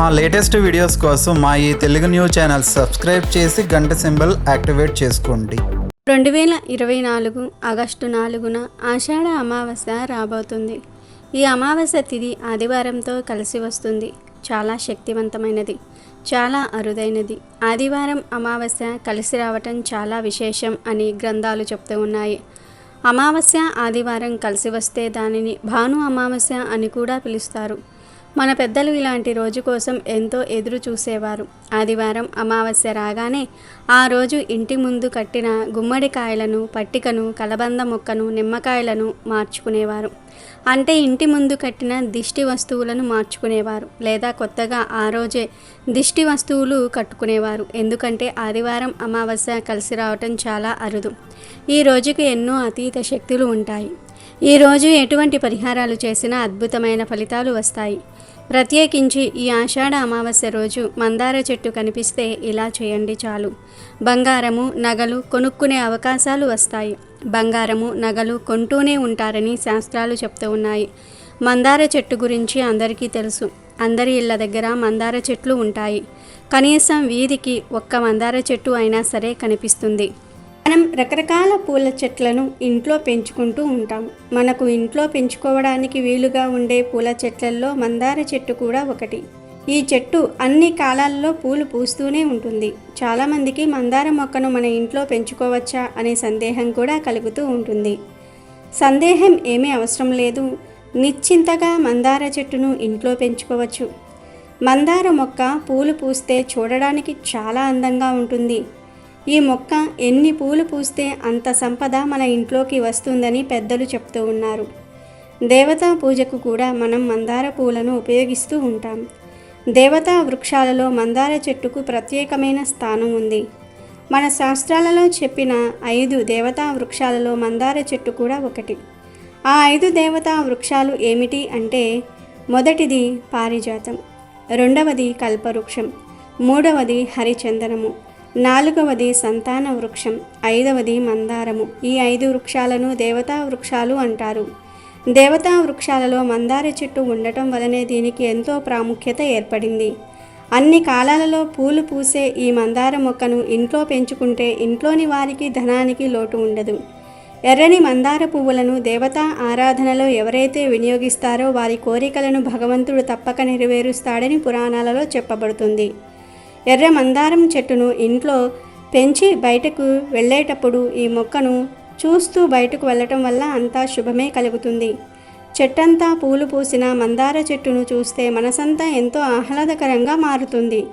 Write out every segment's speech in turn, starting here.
మా latest videos కోసం మా ఈ తెలుగు న్యూస్ ఛానల్ సబ్స్క్రైబ్ చేసి గంట సింబల్ యాక్టివేట్ చేసుకోండి. రెండు వేల ఇరవై నాలుగు ఆగస్టు నాలుగున ఆషాఢ అమావాస్య రాబోతుంది. ఈ అమావాస్య తిథి ఆదివారంతో కలిసి వస్తుంది. చాలా శక్తివంతమైనది. చాలా అరుదైనది. ఆదివారం అమావాస్య కలిసి రావటం చాలా విశేషం అని గ్రంథాలు చెప్తూ ఉన్నాయి. అమావాస్య ఆదివారం కలిసి వస్తే దానిని భాను అమావాస్య అని కూడా పిలుస్తారు. మన పెద్దలు ఇలాంటి రోజు కోసం ఎంతో ఎదురు చూసేవారు. ఆదివారం అమావాస్య రాగానే ఆ రోజు ఇంటి ముందు కట్టిన గుమ్మడికాయలను పట్టికను కలబంద మొక్కను నిమ్మకాయలను మార్చుకునేవారు. అంటే ఇంటి ముందు కట్టిన దిష్టి వస్తువులను మార్చుకునేవారు. లేదా కొత్తగా ఆ రోజే దిష్టి వస్తువులు కట్టుకునేవారు. ఎందుకంటే ఆదివారం అమావాస్య కలిసి రావటం చాలా అరుదు. ఈ రోజుకి ఎన్నో అతీత శక్తులు ఉంటాయి. ఈ రోజు ఎటువంటి పరిహారాలు చేసినా అద్భుతమైన ఫలితాలు వస్తాయి. ప్రత్యేకించి ఈ ఆషాఢ అమావాస్య రోజు మందార చెట్టు కనిపిస్తే ఇలా చేయండి చాలు. బంగారము నగలు కొనుక్కునే అవకాశాలు వస్తాయి. బంగారము నగలు కొంటూనే ఉంటారని శాస్త్రాలు చెప్తూ ఉన్నాయి. మందార చెట్టు గురించి అందరికీ తెలుసు. అందరి ఇళ్ళ దగ్గర మందార చెట్లు ఉంటాయి. కనీసం వీధికి ఒక్క మందార చెట్టు అయినా సరే కనిపిస్తుంది. మనం రకరకాల పూల చెట్లను ఇంట్లో పెంచుకుంటూ ఉంటాం. మనకు ఇంట్లో పెంచుకోవడానికి వీలుగా ఉండే పూల చెట్లల్లో మందార చెట్టు కూడా ఒకటి. ఈ చెట్టు అన్ని కాలాల్లో పూలు పూస్తూనే ఉంటుంది. చాలామందికి మందార మొక్కను మన ఇంట్లో పెంచుకోవచ్చా అనే సందేహం కూడా కలుగుతూ ఉంటుంది. సందేహం ఏమీ అవసరం లేదు. నిశ్చింతగా మందార చెట్టును ఇంట్లో పెంచుకోవచ్చు. మందార మొక్క పూలు పూస్తే చూడడానికి చాలా అందంగా ఉంటుంది. ఈ మొక్క ఎన్ని పూలు పూస్తే అంత సంపద మన ఇంట్లోకి వస్తుందని పెద్దలు చెప్తూ ఉన్నారు. దేవతా పూజకు కూడా మనం మందార పూలను ఉపయోగిస్తూ ఉంటాం. దేవతా వృక్షాలలో మందార చెట్టుకు ప్రత్యేకమైన స్థానం ఉంది. మన శాస్త్రాలలో చెప్పిన ఐదు దేవతా వృక్షాలలో మందార చెట్టు కూడా ఒకటి. ఆ ఐదు దేవతా వృక్షాలు ఏమిటి అంటే మొదటిది పారిజాతం రెండవది కల్పవృక్షం మూడవది హరిచందనము. నాలుగవది సంతాన వృక్షం ఐదవది మందారము. ఈ ఐదు వృక్షాలను దేవతా వృక్షాలు అంటారు. దేవతా వృక్షాలలో మందార చెట్టు ఉండటం వలనే దీనికి ఎంతో ప్రాముఖ్యత ఏర్పడింది. అన్ని కాలాలలో పూలు పూసే ఈ మందార మొక్కను ఇంట్లో పెంచుకుంటే ఇంట్లోని వారికి ధనానికి లోటు ఉండదు. ఎర్రని మందార పువ్వులను దేవతా ఆరాధనలో ఎవరైతే వినియోగిస్తారో వారి కోరికలను భగవంతుడు తప్పక నెరవేరుస్తాడని పురాణాలలో చెప్పబడుతుంది. ఎర్ర మందారం చెట్టును ఇంట్లో పెంచి బయటకు వెళ్ళేటప్పుడు ఈ మొక్కను చూస్తూ బయటకు వెళ్ళటం వల్ల అంతా శుభమే కలుగుతుంది. చెట్టంతా పూలు పూసిన మందార చెట్టును చూస్తే మనసంతా ఎంతో ఆహ్లాదకరంగా మారుతుంది.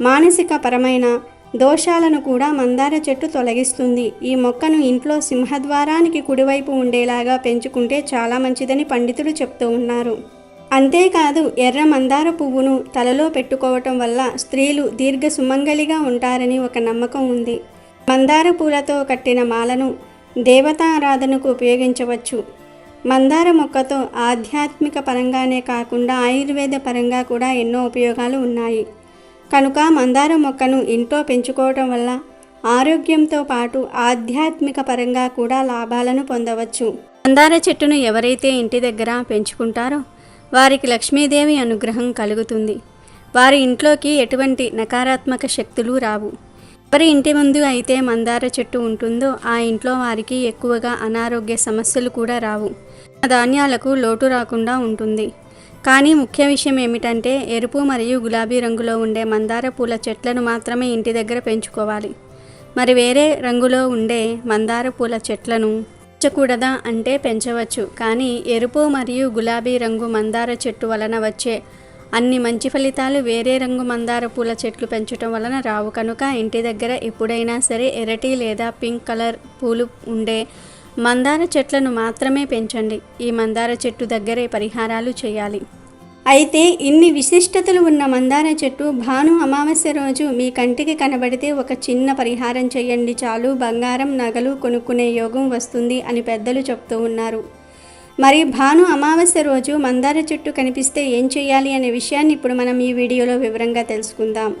మానసిక పరమైన దోషాలను కూడా మందార చెట్టు తొలగిస్తుంది. ఈ మొక్కను ఇంట్లో సింహద్వారానికి కుడివైపు ఉండేలాగా పెంచుకుంటే చాలా మంచిదని పండితులు చెప్తూ ఉన్నారు. అంతేకాదు ఎర్ర మందార పువ్వును తలలో పెట్టుకోవటం వల్ల స్త్రీలు దీర్ఘ సుమంగలిగా ఉంటారని ఒక నమ్మకం ఉంది. మందార పూలతో కట్టిన మాలను దేవతారాధనకు ఉపయోగించవచ్చు. మందార మొక్కతో ఆధ్యాత్మిక పరంగానే కాకుండా ఆయుర్వేద పరంగా కూడా ఎన్నో ఉపయోగాలు ఉన్నాయి. కనుక మందార మొక్కను ఇంట్లో పెంచుకోవటం వల్ల ఆరోగ్యంతో పాటు ఆధ్యాత్మిక పరంగా కూడా లాభాలను పొందవచ్చు. మందార చెట్టును ఎవరైతే ఇంటి దగ్గర పెంచుకుంటారో వారికి లక్ష్మీదేవి అనుగ్రహం కలుగుతుంది. వారి ఇంట్లోకి ఎటువంటి నకారాత్మక శక్తులు రావు. ఎవరి ఇంటి ముందు అయితే మందార చెట్టు ఉంటుందో ఆ ఇంట్లో వారికి ఎక్కువగా అనారోగ్య సమస్యలు కూడా రావు. ధాన్యాలకు లోటు రాకుండా ఉంటుంది. కానీ ముఖ్య విషయం ఏమిటంటే ఎరుపు మరియు గులాబీ రంగులో ఉండే మందార పూల చెట్లను మాత్రమే ఇంటి దగ్గర పెంచుకోవాలి. మరి వేరే రంగులో ఉండే మందార పూల చెట్లను పెంచకూడదా అంటే పెంచవచ్చు. కానీ ఎరుపు మరియు గులాబీ రంగు మందార చెట్టు వలన వచ్చే అన్ని మంచి ఫలితాలు వేరే రంగు మందార పూల చెట్లు పెంచడం వలన రావు. కనుక ఇంటి దగ్గర ఎప్పుడైనా సరే ఎరటి లేదా పింక్ కలర్ పూలు ఉండే మందార చెట్లను మాత్రమే పెంచండి. ఈ మందార చెట్టు దగ్గరే పరిహారాలు చేయాలి. అయితే ఇన్ని విశిష్టతలు ఉన్న మందార చెట్టు భాను అమావాస్య రోజు మీ కంటికి కనబడితే ఒక చిన్న పరిహారం చేయండి చాలు. బంగారం నగలు కొనుక్కునే యోగం వస్తుంది అని పెద్దలు చెప్తూ ఉన్నారు. మరి భాను అమావాస్య రోజు మందార చెట్టు కనిపిస్తే ఏం చేయాలి అనే విషయాన్ని ఇప్పుడు మనం ఈ వీడియోలో వివరంగా తెలుసుకుందాం.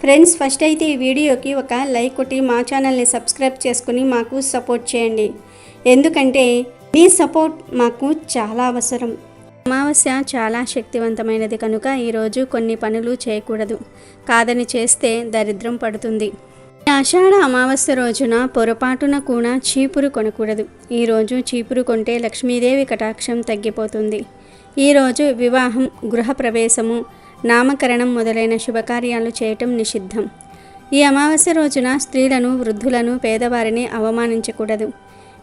ఫ్రెండ్స్ ఫస్ట్ అయితే ఈ వీడియోకి ఒక లైక్ కొట్టి మా ఛానల్ని సబ్స్క్రైబ్ చేసుకుని మాకు సపోర్ట్ చేయండి. ఎందుకంటే మీ సపోర్ట్ మాకు చాలా అవసరం. అమావాస్య చాలా శక్తివంతమైనది కనుక ఈరోజు కొన్ని పనులు చేయకూడదు. కాదని చేస్తే దరిద్రం పడుతుంది. ఆషాఢ అమావాస్య రోజున పొరపాటున కూడా చీపురు కొనకూడదు. ఈరోజు చీపురు కొంటే లక్ష్మీదేవి కటాక్షం తగ్గిపోతుంది. ఈరోజు వివాహం గృహప్రవేశము నామకరణం మొదలైన శుభకార్యాలు చేయటం నిషిద్ధం. ఈ అమావాస్య రోజున స్త్రీలను వృద్ధులను పేదవారిని అవమానించకూడదు.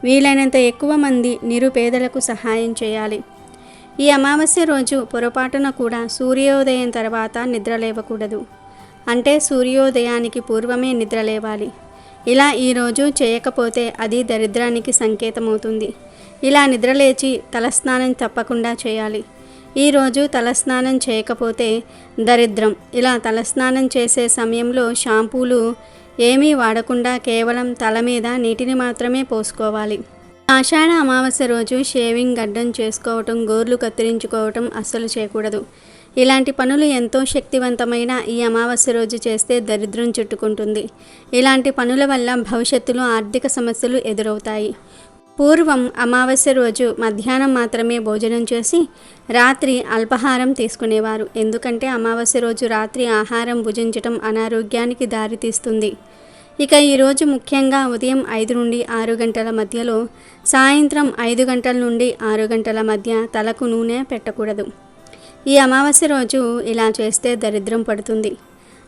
వీలైనంత ఎక్కువ మంది నిరుపేదలకు సహాయం చేయాలి. ఈ అమావాస్య రోజు పొరపాటున కూడా సూర్యోదయం తర్వాత నిద్రలేవకూడదు అంటే సూర్యోదయానికి పూర్వమే నిద్రలేవాలి ఇలా ఈరోజు చేయకపోతే అది దరిద్రానికి సంకేతమవుతుంది. ఇలా నిద్రలేచి తలస్నానం తప్పకుండా చేయాలి. ఈరోజు తలస్నానం చేయకపోతే దరిద్రం. ఇలా తలస్నానం చేసే సమయంలో షాంపూలు ఏమీ వాడకుండా కేవలం తల మీద నీటిని మాత్రమే పోసుకోవాలి. ఆషాఢ అమావాస్య రోజు షేవింగ్ గడ్డం చేసుకోవటం గోర్లు కత్తిరించుకోవటం అస్సలు చేయకూడదు. ఇలాంటి పనులు ఎంతో శక్తివంతమైన ఈ అమావాస్య రోజు చేస్తే దరిద్రం చుట్టుకుంటుంది. ఇలాంటి పనుల వల్ల భవిష్యత్తులో ఆర్థిక సమస్యలు ఎదురవుతాయి. పూర్వం అమావాస్య రోజు మధ్యాహ్నం మాత్రమే భోజనం చేసి రాత్రి అల్పాహారం తీసుకునేవారు. ఎందుకంటే అమావాస్య రోజు రాత్రి ఆహారం భుజించటం అనారోగ్యానికి దారితీస్తుంది. ఇక ఈరోజు ముఖ్యంగా ఉదయం ఐదు నుండి ఆరు గంటల మధ్యలో సాయంత్రం ఐదు గంటల నుండి ఆరు గంటల మధ్య తలకు నూనె పెట్టకూడదు. ఈ అమావాస్య రోజు ఇలా చేస్తే దరిద్రం పడుతుంది.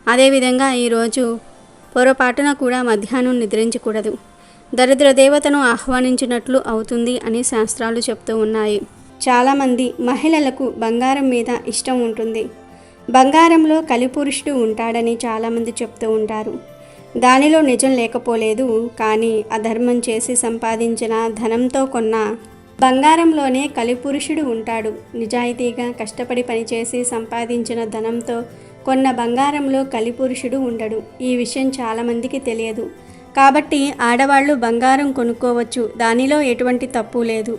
అదేవిధంగా ఈరోజు పొరపాటున కూడా మధ్యాహ్నం నిద్రించకూడదు. దరిద్ర దేవతను ఆహ్వానించినట్లు అవుతుంది అని శాస్త్రాలు చెప్తూ ఉన్నాయి. చాలామంది మహిళలకు బంగారం మీద ఇష్టం ఉంటుంది. బంగారంలో కలిపురుషుడు ఉంటాడని చాలామంది చెప్తూ ఉంటారు. దానిలో నిజం లేకపోలేదు కానీ అధర్మం చేసి సంపాదించిన ధనంతో కొన్న బంగారంలోనే కలిపురుషుడు ఉంటాడు. నిజాయితీగా కష్టపడి పనిచేసి సంపాదించిన ధనంతో కొన్న బంగారంలో కలిపురుషుడు ఉండడు. ఈ విషయం చాలామందికి తెలియదు. కాబట్టి ఆడవాళ్ళు బంగారం కొనుక్కోవచ్చు. దానిలో ఎటువంటి తప్పు లేదు.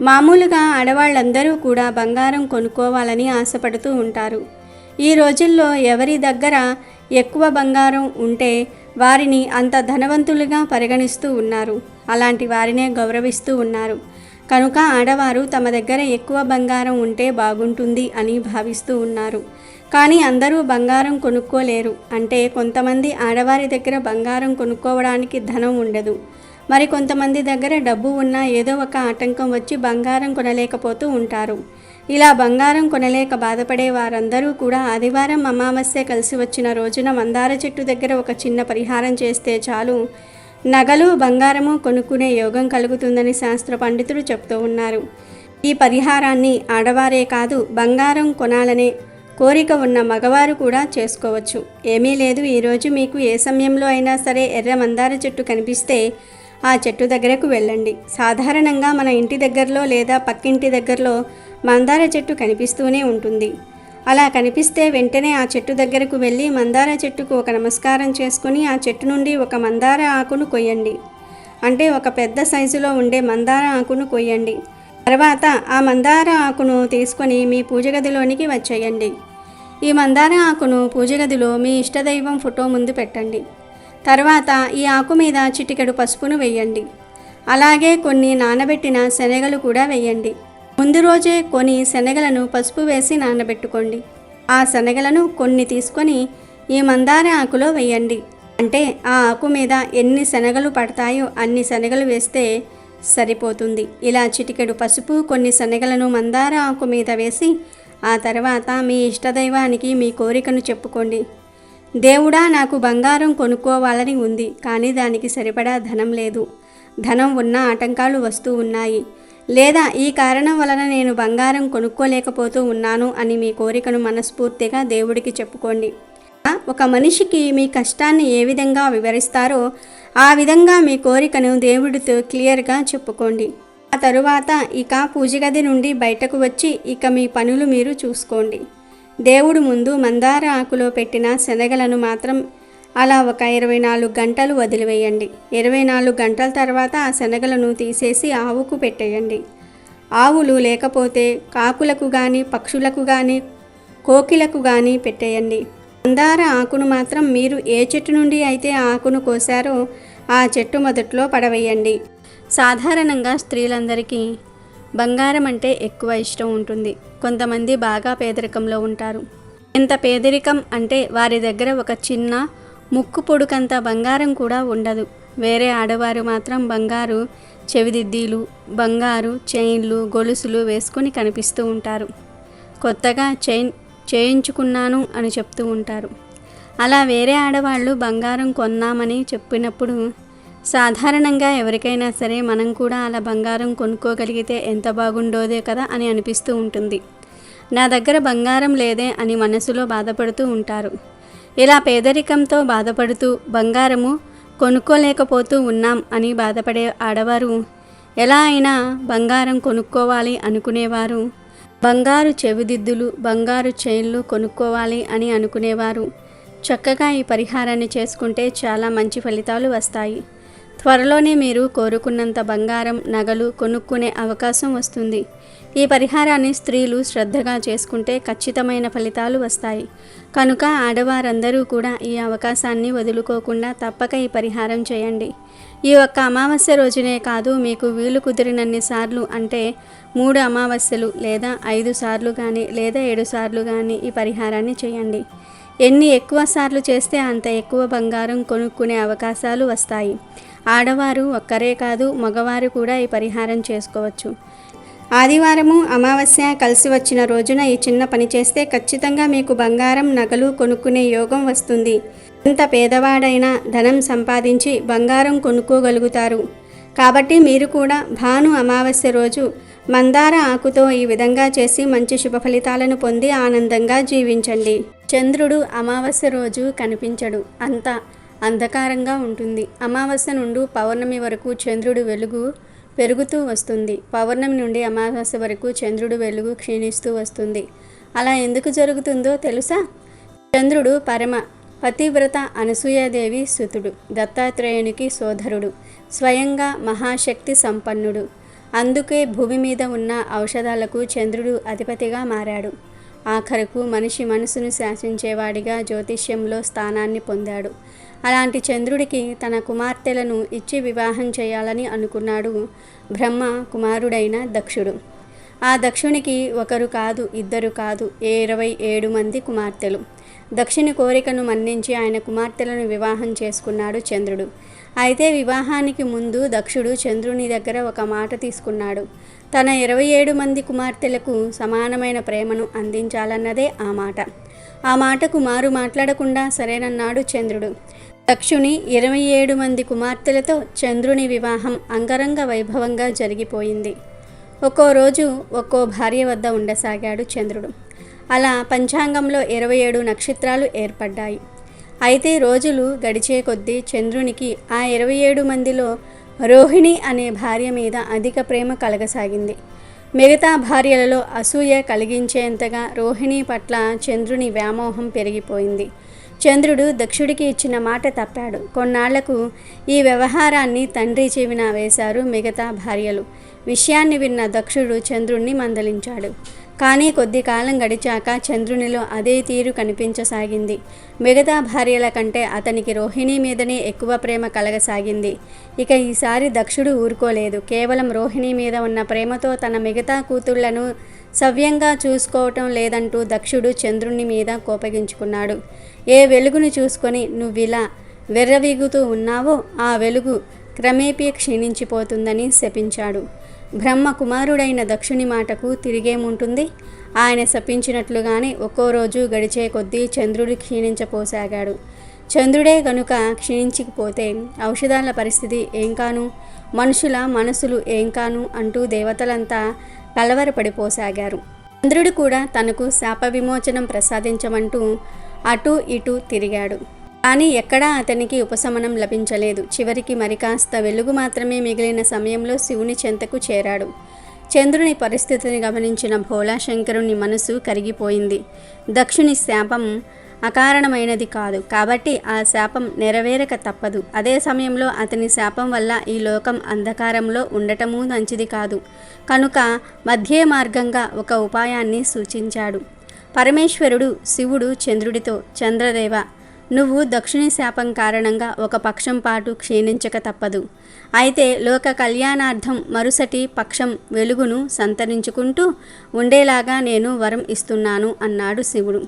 మామూలుగా ఆడవాళ్ళందరూ కూడా బంగారం కొనుక్కోవాలని ఆశపడుతూ ఉంటారు. ఈ రోజుల్లో ఎవరి దగ్గర ఎక్కువ బంగారం ఉంటే వారిని అంత ధనవంతులుగా పరిగణిస్తూ ఉన్నారు. అలాంటి వారినే గౌరవిస్తూ ఉన్నారు. కనుక ఆడవారు తమ దగ్గర ఎక్కువ బంగారం ఉంటే బాగుంటుంది అని భావిస్తూ ఉన్నారు. కానీ అందరూ బంగారం కొనుక్కోలేరు. అంటే కొంతమంది ఆడవారి దగ్గర బంగారం కొనుక్కోవడానికి ధనం ఉండదు. మరి కొంతమంది దగ్గర డబ్బు ఉన్నా ఏదో ఒక ఆటంకం వచ్చి బంగారం కొనలేకపోతూ ఉంటారు. ఇలా బంగారం కొనలేక బాధపడే వారందరూ కూడా ఆదివారం అమావాస్య కలిసి వచ్చిన రోజున మందార చెట్టు దగ్గర ఒక చిన్న పరిహారం చేస్తే చాలు. నగలు బంగారము కొనుక్కునే యోగం కలుగుతుందని శాస్త్ర పండితులు చెప్తూ ఉన్నారు. ఈ పరిహారాన్ని ఆడవారే కాదు బంగారం కొనాలనే కోరిక ఉన్న మగవారు కూడా చేసుకోవచ్చు. ఏమీ లేదు ఈరోజు మీకు ఏ సమయంలో అయినా సరే ఎర్ర మందార చెట్టు కనిపిస్తే ఆ చెట్టు దగ్గరకు వెళ్ళండి. సాధారణంగా మన ఇంటి దగ్గరలో లేదా పక్కింటి దగ్గరలో మందార చెట్టు కనిపిస్తూనే ఉంటుంది. అలా కనిపిస్తే వెంటనే ఆ చెట్టు దగ్గరకు వెళ్ళి మందార చెట్టుకు ఒక నమస్కారం చేసుకుని ఆ చెట్టు నుండి ఒక మందార ఆకును కొయ్యండి. అంటే ఒక పెద్ద సైజులో ఉండే మందార ఆకును కొయ్యండి. తర్వాత ఆ మందార ఆకును తీసుకొని మీ పూజ గదిలోనికి వచ్చేయండి. ఈ మందార ఆకును పూజ గదిలో మీ ఇష్టదైవం ఫోటో ముందు పెట్టండి. తర్వాత ఈ ఆకు మీద చిటికెడు పసుపును వేయండి. అలాగే కొన్ని నానబెట్టిన శనగలు కూడా వేయండి. ముందు రోజే కొన్ని శనగలను పసుపు వేసి నానబెట్టుకోండి. ఆ శనగలను కొన్ని తీసుకొని ఈ మందార ఆకులో వేయండి. అంటే ఆ ఆకు మీద ఎన్ని శనగలు పడతాయో అన్ని శనగలు వేస్తే సరిపోతుంది. ఇలా చిటికెడు పసుపు కొన్ని శనగలను మందార ఆకు మీద వేసి ఆ తర్వాత మీ ఇష్టదైవానికి మీ కోరికను చెప్పుకోండి. దేవుడా నాకు బంగారం కొనుక్కోవాలని ఉంది కానీ దానికి సరిపడా ధనం లేదు. ధనం ఉన్న ఆటంకాలు వస్తూ ఉన్నాయి. లేదా ఈ కారణం వలన నేను బంగారం కొనుక్కోలేకపోతూ ఉన్నాను అని మీ కోరికను మనస్ఫూర్తిగా దేవుడికి చెప్పుకోండి. ఒక మనిషికి మీ కష్టాన్ని ఏ విధంగా వివరిస్తారో ఆ విధంగా మీ కోరికను దేవుడితో క్లియర్గా చెప్పుకోండి. ఆ తరువాత ఇక పూజగది నుండి బయటకు వచ్చి ఇక మీ పనులు మీరు చూసుకోండి. దేవుడు ముందు మందార ఆకులో పెట్టిన శనగలను మాత్రం అలా ఒక ఇరవై నాలుగు గంటలు వదిలివేయండి. ఇరవై నాలుగు గంటల తర్వాత ఆ శనగలను తీసేసి ఆవుకు పెట్టేయండి. ఆవులు లేకపోతే కాకులకు కానీ పక్షులకు కానీ కోకిలకు కానీ పెట్టేయండి. మందార ఆకును మాత్రం మీరు ఏ చెట్టు నుండి అయితే ఆకును కోసారో ఆ చెట్టు మొదట్లో పడవేయండి. సాధారణంగా స్త్రీలందరికీ బంగారం అంటే ఎక్కువ ఇష్టం ఉంటుంది. కొంతమంది బాగా పేదరికంలో ఉంటారు. ఎంత పేదరికం అంటే వారి దగ్గర ఒక చిన్న ముక్కు పొడుకంత బంగారం కూడా ఉండదు. వేరే ఆడవారు మాత్రం బంగారు చెవిదిద్దీలు బంగారు చైన్లు గొలుసులు వేసుకొని కనిపిస్తూ ఉంటారు. కొత్తగా చైన్ చేయించుకున్నాను అని చెప్తూ ఉంటారు. అలా వేరే ఆడవాళ్ళు బంగారం కొన్నామని చెప్పినప్పుడు సాధారణంగా ఎవరికైనా సరే మనం కూడా అలా బంగారం కొనుక్కోగలిగితే ఎంత బాగుండోదే కదా అని అనిపిస్తూ ఉంటుంది. నా దగ్గర బంగారం లేదే అని మనసులో బాధపడుతూ ఉంటారు. ఇలా పేదరికంతో బాధపడుతూ బంగారము కొనుక్కోలేకపోతూ ఉన్నాం అని బాధపడే ఆడవారు ఎలా అయినా బంగారం కొనుక్కోవాలి అనుకునేవారు. బంగారు చెవిదిద్దులు బంగారు చైన్లు కొనుక్కోవాలి అని అనుకునేవారు. చక్కగా ఈ పరిహారాన్ని చేసుకుంటే చాలా మంచి ఫలితాలు వస్తాయి. త్వరలోనే మీరు కోరుకున్నంత బంగారం నగలు కొనుక్కునే అవకాశం వస్తుంది. ఈ పరిహారాన్ని స్త్రీలు శ్రద్ధగా చేసుకుంటే ఖచ్చితమైన ఫలితాలు వస్తాయి. కనుక ఆడవారందరూ కూడా ఈ అవకాశాన్ని వదులుకోకుండా తప్పక ఈ పరిహారం చేయండి. ఈ ఒక్క అమావాస్య రోజునే కాదు మీకు వీలు కుదిరినన్ని సార్లు అంటే మూడు అమావాస్యలు లేదా ఐదు సార్లు కానీ లేదా ఏడు సార్లు కానీ ఈ పరిహారాన్ని చేయండి. ఎన్ని ఎక్కువ సార్లు చేస్తే అంత ఎక్కువ బంగారం కొనుక్కునే అవకాశాలు వస్తాయి. ఆడవారు ఒక్కరే కాదు మగవారు కూడా ఈ పరిహారం చేసుకోవచ్చు. ఆదివారము అమావాస్య కలిసి వచ్చిన రోజున ఈ చిన్న పని చేస్తే ఖచ్చితంగా మీకు బంగారం నగలు కొనుక్కునే యోగం వస్తుంది. ఎంత పేదవాడైనా ధనం సంపాదించి బంగారం కొనుక్కోగలుగుతారు. కాబట్టి మీరు కూడా భాను అమావాస్య రోజు మందార ఆకుతో ఈ విధంగా చేసి మంచి శుభ ఫలితాలను పొంది ఆనందంగా జీవించండి. చంద్రుడు అమావాస్య రోజు కనిపించడు. అంత అంధకారంగా ఉంటుంది. అమావాస్య నుండి పౌర్ణమి వరకు చంద్రుడు వెలుగు పెరుగుతూ వస్తుంది. పౌర్ణమి నుండి అమావాస్య వరకు చంద్రుడు వెలుగు క్షీణిస్తూ వస్తుంది. అలా ఎందుకు జరుగుతుందో తెలుసా? చంద్రుడు పరమ పతివ్రత అనసూయాదేవి సుతుడు దత్తాత్రేయునికి సోదరుడు స్వయంగా మహాశక్తి సంపన్నుడు. అందుకే భూమి మీద ఉన్న ఔషధాలకు చంద్రుడు అధిపతిగా మారాడు. ఆఖరకు మనిషి మనసును శాసించేవాడిగా జ్యోతిష్యంలో స్థానాన్ని పొందాడు. అలాంటి చంద్రుడికి తన కుమార్తెలను ఇచ్చి వివాహం చేయాలని అనుకున్నాడు బ్రహ్మ కుమారుడైన దక్షుడు. ఆ దక్షునికి ఒకరు కాదు ఇద్దరు కాదు ఇరవై ఏడు మంది కుమార్తెలు. దక్షిణి కోరికను మన్నించి ఆయన కుమార్తెలను వివాహం చేసుకున్నాడు చంద్రుడు. అయితే వివాహానికి ముందు దక్షుడు చంద్రుని దగ్గర ఒక మాట తీసుకున్నాడు. తన ఇరవై ఏడు మంది కుమార్తెలకు సమానమైన ప్రేమను అందించాలన్నదే ఆ మాట. ఆ మాటకు మారు మాట్లాడకుండా సరేనన్నాడు చంద్రుడు. తక్షుని ఇరవై ఏడు మంది కుమార్తెలతో చంద్రుని వివాహం అంగరంగ వైభవంగా జరిగిపోయింది. ఒక్కో రోజు ఒక్కో భార్య వద్ద ఉండసాగాడు చంద్రుడు. అలా పంచాంగంలో ఇరవై ఏడు నక్షత్రాలు ఏర్పడ్డాయి. అయితే రోజులు గడిచే కొద్దీ చంద్రునికి ఆ ఇరవై ఏడు మందిలో రోహిణి అనే భార్య మీద అధిక ప్రేమ కలగసాగింది. మిగతా భార్యలలో అసూయ కలిగించేంతగా రోహిణి పట్ల చంద్రుని వ్యామోహం పెరిగిపోయింది. చంద్రుడు దక్షుడికి ఇచ్చిన మాట తప్పాడు. కొన్నాళ్ళకు ఈ వ్యవహారాన్ని తండ్రి చెవిన వేశారు మిగతా భార్యలు. విషయాన్ని విన్న దక్షుడు చంద్రుణ్ణి మందలించాడు. కానీ కొద్ది కాలం గడిచాక చంద్రునిలో అదే తీరు కనిపించసాగింది. మిగతా భార్యల కంటే అతనికి రోహిణి మీదనే ఎక్కువ ప్రేమ కలగసాగింది. ఇక ఈసారి దక్షుడు ఊరుకోలేదు. కేవలం రోహిణి మీద ఉన్న ప్రేమతో తన మిగతా కూతుళ్ళను సవ్యంగా చూసుకోవటం లేదంటూ దక్షుడు చంద్రుని మీద కోపగించుకున్నాడు. ఏ వెలుగును చూసుకొని నువ్విలా వెర్రవీగుతూ ఉన్నావో ఆ వెలుగు క్రమేపీ క్షీణించిపోతుందని శపించాడు. బ్రహ్మ కుమారుడైన దక్షుని మాటకు తిరిగేముంటుంది? ఆయన శపించినట్లుగానే ఒక్కో రోజు గడిచే కొద్దీ చంద్రుడు క్షీణించపోసాగాడు. చంద్రుడే గనుక క్షీణించకపోతే ఔషధాల పరిస్థితి ఏం కాను? మనుషుల మనసులు ఏం కాను? అంటూ దేవతలంతా కలవరపడిపోసాగారు. చంద్రుడు కూడా తనకు శాప విమోచనం ప్రసాదించమంటూ అటూ ఇటూ తిరిగాడు. కానీ ఎక్కడా అతనికి ఉపశమనం లభించలేదు. చివరికి మరి కాస్త వెలుగు మాత్రమే మిగిలిన సమయంలో శివుని చెంతకు చేరాడు. చంద్రుని పరిస్థితిని గమనించిన భోళాశంకరుని మనసు కరిగిపోయింది. దక్షుని శాపం అకారణమైనది కాదు. కాబట్టి ఆ శాపం నెరవేరక తప్పదు. అదే సమయంలో అతని శాపం వల్ల ఈ లోకం అంధకారంలో ఉండటమూ మంచిది కాదు. కనుక మధ్య మార్గంగా ఒక ఉపాయాన్ని సూచించాడు. పరమేశ్వరుడు శివుడు చంద్రుడితో చంద్రదేవ నువ్వు దక్షిణ శాపం కారణంగా ఒక పక్షం పాటు క్షీణించక తప్పదు. అయితే లోక కళ్యాణార్థం మరుసటి పక్షం వెలుగును సంతరించుకుంటూ ఉండేలాగా నేను వరం ఇస్తున్నాను అన్నాడు శివుడు.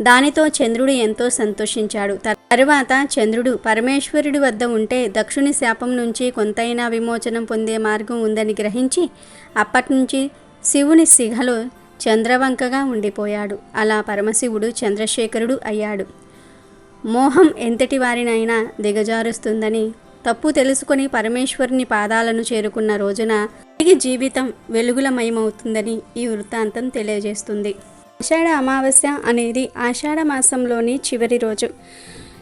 దానితో చంద్రుడు ఎంతో సంతోషించాడు. తరువాత చంద్రుడు పరమేశ్వరుడి వద్ద ఉంటే దక్షుని శాపం నుంచి కొంతైనా విమోచనం పొందే మార్గం ఉందని గ్రహించి అప్పటినుంచి శివుని సిగలో చంద్రవంకగా ఉండిపోయాడు. అలా పరమశివుడు చంద్రశేఖరుడు అయ్యాడు. మోహం ఎంతటి వారినైనా దిగజారుస్తుందని తప్పు తెలుసుకుని పరమేశ్వరుని పాదాలను చేరుకున్న రోజున తిరిగి జీవితం వెలుగులమయమవుతుందని ఈ వృత్తాంతం తెలియజేస్తుంది. ఆషాఢ అమావాస్య అనేది ఆషాఢ మాసంలోని చివరి రోజు.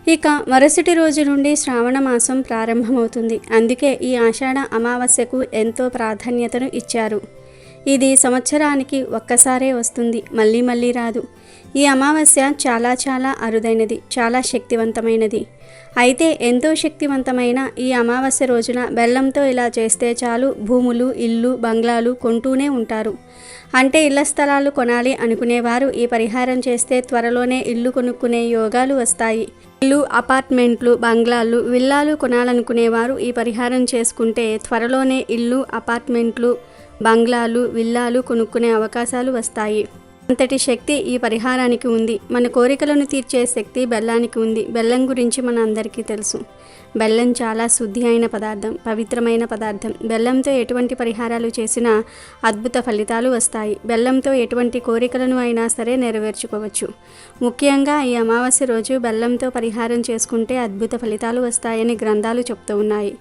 ఇక మరుసటి రోజు నుండి శ్రావణ మాసం ప్రారంభమవుతుంది. అందుకే ఈ ఆషాఢ అమావాస్యకు ఎంతో ప్రాధాన్యతను ఇచ్చారు. ఇది సంవత్సరానికి ఒక్కసారే వస్తుంది. మళ్ళీ మళ్ళీ రాదు. ఈ అమావాస్య చాలా చాలా అరుదైనది. చాలా శక్తివంతమైనది. అయితే ఎంతో శక్తివంతమైన ఈ అమావాస్య రోజున బెల్లంతో ఇలా చేస్తే చాలు భూములు ఇల్లు బంగ్లాలు కొంటూనే ఉంటారు. అంటే ఇళ్ళ స్థలాలు కొనాలి అనుకునేవారు. ఈ పరిహారం చేస్తే త్వరలోనే ఇల్లు కొనుక్కునే యోగాలు వస్తాయి. ఇల్లు అపార్ట్మెంట్లు బంగ్లాలు విల్లాలు కొనాలనుకునేవారు. ఈ పరిహారం చేసుకుంటే త్వరలోనే ఇల్లు అపార్ట్మెంట్లు బంగ్లాలు విల్లాలు కొనుక్కునే అవకాశాలు వస్తాయి. అంతటి శక్తి ఈ పరిహారానికి ఉంది. మన కోరికలను తీర్చే శక్తి బెల్లానికి ఉంది. బెల్లం గురించి మన అందరికీ తెలుసు. బెల్లం చాలా శుద్ధి అయిన పదార్థం పవిత్రమైన పదార్థం. బెల్లంతో ఎటువంటి పరిహారాలు చేసినా అద్భుత ఫలితాలు వస్తాయి. బెల్లంతో ఎటువంటి కోరికలను అయినా సరే నెరవేర్చుకోవచ్చు. ముఖ్యంగా ఈ అమావాస్య రోజు బెల్లంతో పరిహారం చేసుకుంటే అద్భుత ఫలితాలు వస్తాయని గ్రంథాలు చెప్తూ ఉన్నాయి.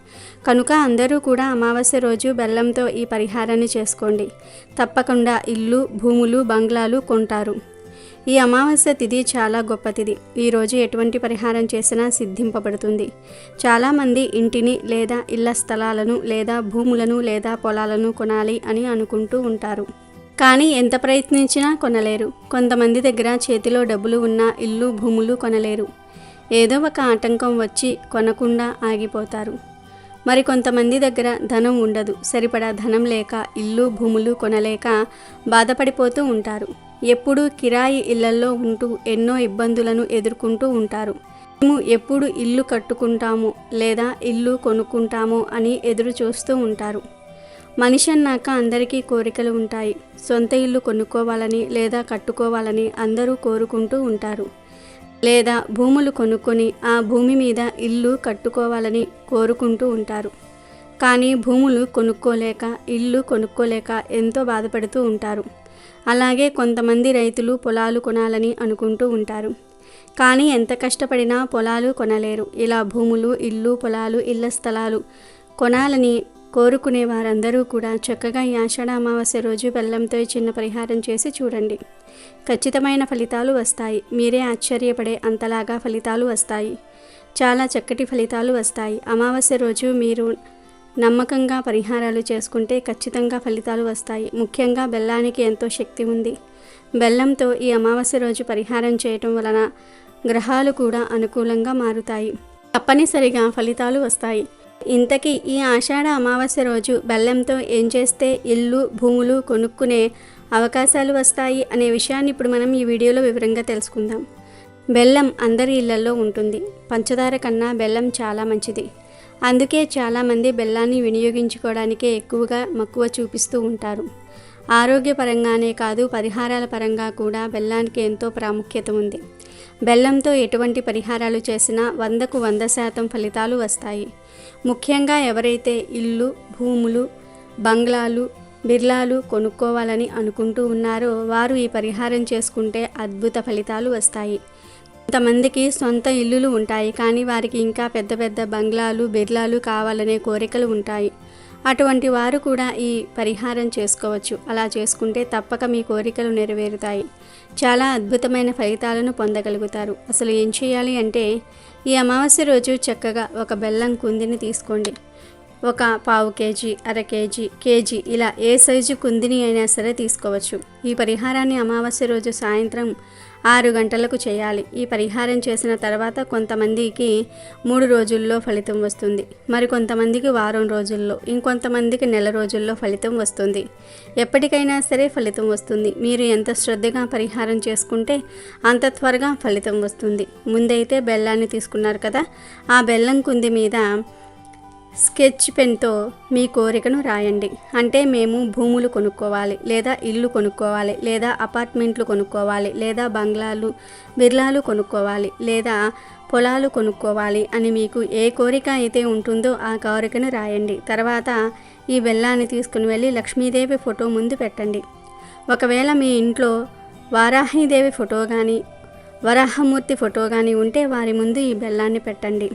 కనుక అందరూ కూడా అమావాస్య రోజు బెల్లంతో ఈ పరిహారాన్ని చేసుకోండి. తప్పకుండా ఇల్లు భూములు బంగ్లాలు కొంటారు. ఈ అమావాస్య తిథి చాలా గొప్ప తిథి ఈరోజు ఎటువంటి పరిహారం చేసినా సిద్ధింపబడుతుంది. చాలామంది ఇంటిని లేదా ఇళ్ళ స్థలాలను లేదా భూములను లేదా పొలాలను కొనాలి అని అనుకుంటూ ఉంటారు. కానీ ఎంత ప్రయత్నించినా కొనలేరు. కొంతమంది దగ్గర చేతిలో డబ్బులు ఉన్న ఇల్లు భూములు కొనలేరు. ఏదో ఒక ఆటంకం వచ్చి కొనకుండా ఆగిపోతారు. మరి కొంతమంది దగ్గర ధనం ఉండదు. సరిపడా ధనం లేక ఇల్లు భూములు కొనలేక బాధపడిపోతూ ఉంటారు. ఎప్పుడూ కిరాయి ఇళ్ళలో ఉంటూ ఎన్నో ఇబ్బందులను ఎదుర్కొంటూ ఉంటారు. మేము ఎప్పుడు ఇల్లు కట్టుకుంటాము లేదా ఇల్లు కొనుక్కుంటాము అని ఎదురు చూస్తూ ఉంటారు. మనిషి అన్నాక అందరికీ కోరికలు ఉంటాయి. సొంత ఇల్లు కొనుక్కోవాలని లేదా కట్టుకోవాలని అందరూ కోరుకుంటూ ఉంటారు. లేదా భూములు కొనుక్కొని ఆ భూమి మీద ఇల్లు కట్టుకోవాలని కోరుకుంటూ ఉంటారు. కానీ భూములు కొనుక్కోలేక ఇల్లు కొనుక్కోలేక ఎంతో బాధపడుతూ ఉంటారు. అలాగే కొంతమంది రైతులు పొలాలు కొనాలని అనుకుంటూ ఉంటారు. కానీ ఎంత కష్టపడినా పొలాలు కొనలేరు. ఇలా భూములు ఇల్లు పొలాలు ఇళ్ళ స్థలాలు కొనాలని కోరుకునే వారందరూ కూడా చక్కగా ఈ ఆషాఢ అమావాస్య రోజు బెల్లంతో చిన్న పరిహారం చేసి చూడండి. ఖచ్చితమైన ఫలితాలు వస్తాయి. మీరే ఆశ్చర్యపడే అంతలాగా ఫలితాలు వస్తాయి. చాలా చక్కటి ఫలితాలు వస్తాయి. అమావాస్య రోజు మీరు నమ్మకంగా పరిహారాలు చేసుకుంటే ఖచ్చితంగా ఫలితాలు వస్తాయి. ముఖ్యంగా బెల్లానికి ఎంతో శక్తి ఉంది. బెల్లంతో ఈ అమావాస్య రోజు పరిహారం చేయటం వలన గ్రహాలు కూడా అనుకూలంగా మారుతాయి. తప్పనిసరిగా ఫలితాలు వస్తాయి. ఇంతకీ ఈ ఆషాఢ అమావాస్య రోజు బెల్లంతో ఏం చేస్తే ఇల్లు భూములు కొనుక్కునే అవకాశాలు వస్తాయి అనే విషయాన్ని ఇప్పుడు మనం ఈ వీడియోలో వివరంగా తెలుసుకుందాం. బెల్లం అందరి ఇళ్ళలో ఉంటుంది. పంచదార కన్నా బెల్లం చాలా మంచిది. అందుకే చాలామంది బెల్లాన్ని వినియోగించుకోవడానికే ఎక్కువగా మక్కువ చూపిస్తూ ఉంటారు. ఆరోగ్యపరంగానే కాదు పరిహారాల పరంగా కూడా బెల్లానికి ఎంతో ప్రాముఖ్యత ఉంది. బెల్లంతో ఎటువంటి పరిహారాలు చేసినా వందకు వంద శాతం ఫలితాలు వస్తాయి. ముఖ్యంగా ఎవరైతే ఇల్లు భూములు బంగ్లాలు బిర్లాలు కొనుక్కోవాలని అనుకుంటూ ఉన్నారో వారు ఈ పరిహారం చేసుకుంటే అద్భుత ఫలితాలు వస్తాయి. కొంతమందికి సొంత ఇల్లులు ఉంటాయి కానీ వారికి ఇంకా పెద్ద పెద్ద బంగ్లాలు బిర్లాలు కావాలనే కోరికలు ఉంటాయి. అటువంటి వారు కూడా ఈ పరిహారం చేసుకోవచ్చు. అలా చేసుకుంటే తప్పక మీ కోరికలు నెరవేరుతాయి. చాలా అద్భుతమైన ఫలితాలను పొందగలుగుతారు. అసలు ఏం చేయాలి అంటే ఈ అమావాస్య రోజు చక్కగా ఒక బెల్లం కుందిని తీసుకోండి. ఒక పావు కేజీ అర కేజీ కేజీ ఇలా ఏ సైజు కుందిని అయినా సరే తీసుకోవచ్చు. ఈ పరిహారాన్ని అమావాస్య రోజు సాయంత్రం ఆరు గంటలకు చేయాలి. ఈ పరిహారం చేసిన తర్వాత కొంతమందికి మూడు రోజుల్లో ఫలితం వస్తుంది. మరికొంతమందికి వారం రోజుల్లో ఇంకొంతమందికి నెల రోజుల్లో ఫలితం వస్తుంది. ఎప్పటికైనా సరే ఫలితం వస్తుంది. మీరు ఎంత శ్రద్ధగా పరిహారం చేసుకుంటే అంత త్వరగా ఫలితం వస్తుంది. ముందైతే బెల్లాన్ని తీసుకున్నారు కదా? ఆ బెల్లం కుంది మీద స్కెచ్ పెన్తో మీ కోరికను రాయండి. అంటే మేము భూములు కొనుక్కోవాలి లేదా ఇల్లు కొనుక్కోవాలి లేదా అపార్ట్మెంట్లు కొనుక్కోవాలి లేదా బంగ్లాలు బిర్లాలు కొనుక్కోవాలి లేదా పొలాలు కొనుక్కోవాలి అని మీకు ఏ కోరిక అయితే ఉంటుందో ఆ కోరికను రాయండి. తర్వాత ఈ బెల్లాన్ని తీసుకుని వెళ్ళి లక్ష్మీదేవి ఫోటో ముందు పెట్టండి. ఒకవేళ మీ ఇంట్లో వారాహిదేవి ఫోటో కానీ వరాహమూర్తి ఫోటో కానీ ఉంటే వారి ముందు ఈ బెల్లాన్ని పెట్టండి.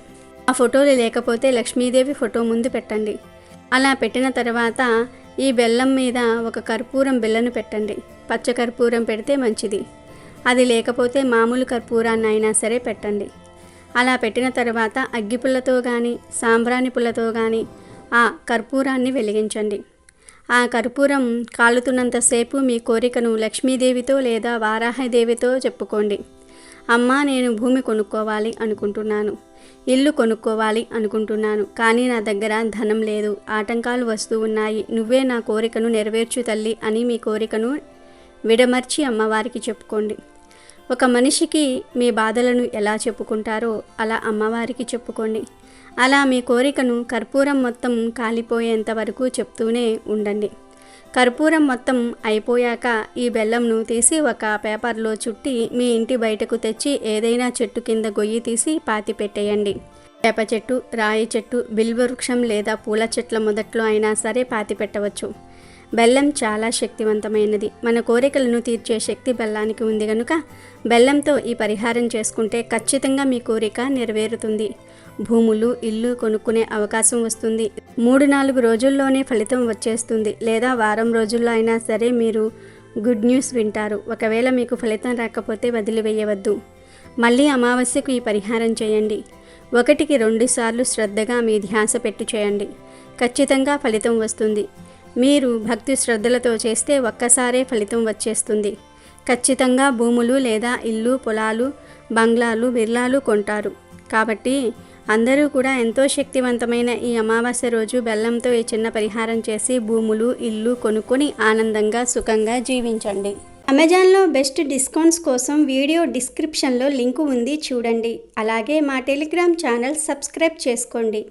ఆ ఫోటోలు లేకపోతే లక్ష్మీదేవి ఫోటో ముందు పెట్టండి. అలా పెట్టిన తర్వాత ఈ బెల్లం మీద ఒక కర్పూరం బిల్లను పెట్టండి. పచ్చ కర్పూరం పెడితే మంచిది. అది లేకపోతే మామూలు కర్పూరాన్ని అయినా సరే పెట్టండి. అలా పెట్టిన తర్వాత అగ్గిపుల్లతో కానీ సాంబ్రాణి పుల్లతో కానీ ఆ కర్పూరాన్ని వెలిగించండి. ఆ కర్పూరం కాలుతున్నంతసేపు మీ కోరికను లక్ష్మీదేవితో లేదా వారాహదేవితో చెప్పుకోండి. అమ్మా నేను భూమి కొనుక్కోవాలి అనుకుంటున్నాను. ఇల్లు కొనుక్కోవాలి అనుకుంటున్నాను కానీ నా దగ్గర ధనం లేదు. ఆటంకాలు వస్తూ ఉన్నాయి. నువ్వే నా కోరికను నెరవేర్చు తల్లి అని మీ కోరికను విడమర్చి అమ్మవారికి చెప్పుకోండి. ఒక మనిషికి మీ బాధలను ఎలా చెప్పుకుంటారో అలా అమ్మవారికి చెప్పుకోండి. అలా మీ కోరికను కర్పూరం మొత్తం కాలిపోయేంత వరకు చెప్తూనే ఉండండి. కర్పూరం మొత్తం అయిపోయాక ఈ బెల్లంను తీసి ఒక పేపర్లో చుట్టి మీ ఇంటి బయటకు తెచ్చి ఏదైనా చెట్టు కింద గొయ్యి తీసి పాతి పెట్టేయండి. వేప చెట్టు రాయి చెట్టు బిల్వవృక్షం లేదా పూల చెట్ల మొదట్లో అయినా సరే పాతి పెట్టవచ్చు. బెల్లం చాలా శక్తివంతమైనది. మన కోరికలను తీర్చే శక్తి బెల్లానికి ఉంది కనుక బెల్లంతో ఈ పరిహారం చేసుకుంటే ఖచ్చితంగా మీ కోరిక నెరవేరుతుంది. భూములు ఇల్లు కొనుక్కునే అవకాశం వస్తుంది. మూడు నాలుగు రోజుల్లోనే ఫలితం వచ్చేస్తుంది. లేదా వారం రోజుల్లో అయినా సరే మీరు గుడ్ న్యూస్ వింటారు. ఒకవేళ మీకు ఫలితం రాకపోతే వదిలివేయవద్దు. మళ్ళీ అమావాస్యకు ఈ పరిహారం చేయండి. ఒకటికి రెండు సార్లు శ్రద్ధగా మీ ధ్యాస పెట్టి చేయండి. ఖచ్చితంగా ఫలితం వస్తుంది. మీరు భక్తి శ్రద్ధలతో చేస్తే ఒక్కసారే ఫలితం వచ్చేస్తుంది. ఖచ్చితంగా భూములు లేదా ఇల్లు పొలాలు బంగ్లాలు బిర్లాలు కొంటారు. కాబట్టి అందరూ కూడా ఎంతో శక్తివంతమైన ఈ అమావాస్య రోజు బెల్లంతో ఈ చిన్న పరిహారం చేసి భూములు ఇల్లు కొనుక్కొని ఆనందంగా సుఖంగా జీవించండి. అమెజాన్లో బెస్ట్ డిస్కౌంట్స్ కోసం వీడియో డిస్క్రిప్షన్లో లింకు ఉంది చూడండి. అలాగే మా టెలిగ్రామ్ ఛానల్ సబ్స్క్రైబ్ చేసుకోండి.